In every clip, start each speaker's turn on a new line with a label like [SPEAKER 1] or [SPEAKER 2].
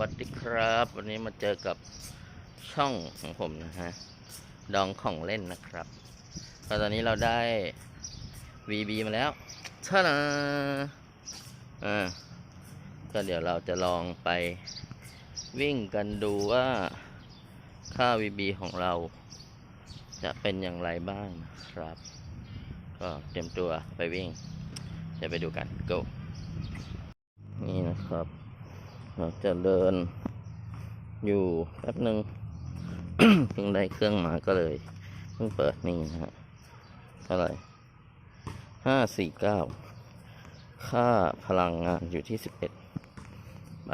[SPEAKER 1] วัสดีครับ วันนี้มาเจอกับช่องของผมนะฮะ ดองของเล่นนะครับก็ตอนนี้เราได้ VB มาแล้วท่านะอ่าก็เดี๋ยวเราจะลองไปวิ่งกันดูว่าค่า VB ของเรา จะเป็นอย่างไรบ้างนะครับ ก็เตรียมตัวไปวิ่ง จะไปดูกัน go นี่นะครับ เราจะเดินอยู่แป๊บหนึ่งเพิ่งได้เครื่องมาก็เลยเพิ่งเปิดนี่นะฮะเท่าไหร่ห้าสี่เก้าค่าพลังงานอยู่ที่สิบเอ็ดไป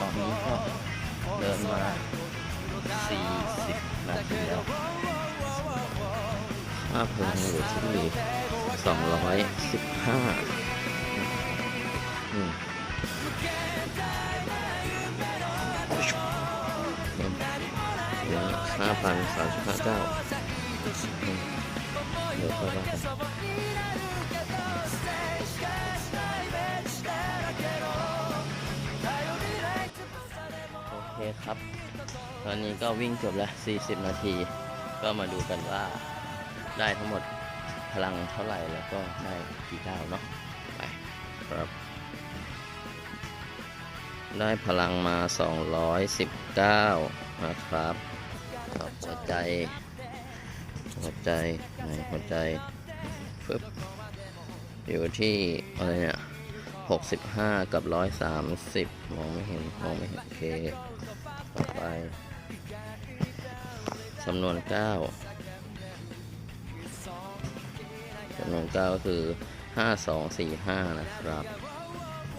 [SPEAKER 1] ตอนนี้ก็เดินมา40นาทีแล้วาพลังอยู่ที่215อืมเหลือ5,035เก้าอืมเดี๋ยวค่อยว่ากันโอเคครับ ตอนนี้ก็วิ่งจบแล้ว 40 นาที ก็มาดูกันว่า ได้ทั้งหมดพลังเท่าไหร่แล้วก็ได้กี่ก้าวเนาะไปครับได้พลังมา 219 นะครับครับหัวใจ หัวใจไหนหัวใจปึ๊บอยู่ที่อะไรเนี่ย65 กับ 130 มองไม่เห็น มองไม่เห็น โอเค ต่อไปจำนวน 9ำนวน9ก็คือ 5245 นะครับ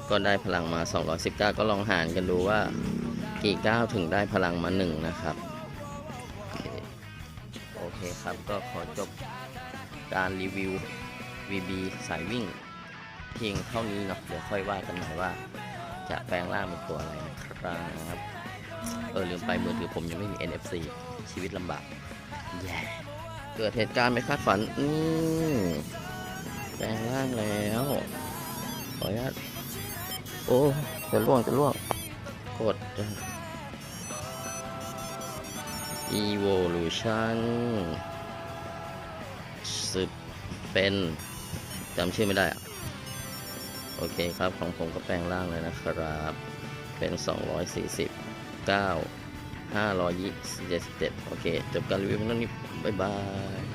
[SPEAKER 1] ก็ได้พลังมา 219 ก็ลองหารกันดูว่ากี่ก้าวถึงได้พลังมา 1 นะครับ โอเคครับก็ขอจบการรีวิว VB สายวิ่ง เพียงเท่านี้เนาะเดี๋ยวค่อยว่ากันใหม่ว่า จะแปลงร่างเป็นตัวอะไรนะครับ เออลืมไปมือถือผมยังไม่มี NFC ชีวิตลำบากแย่ เกิดเหตุการณ์ไม่คาดฝัน อืมแปลงร่างแล้ว ขออนุญาต โอ้ จะล่วง จะล่วง กด evolution สึบเป็นจำชื่อไม่ได้อะโอเคครับ ของผมก็แปลงร่างเลยนะครับ เป็น 249 527โอเค จบการรีวิวของเท่านี้ บ๊ายบาย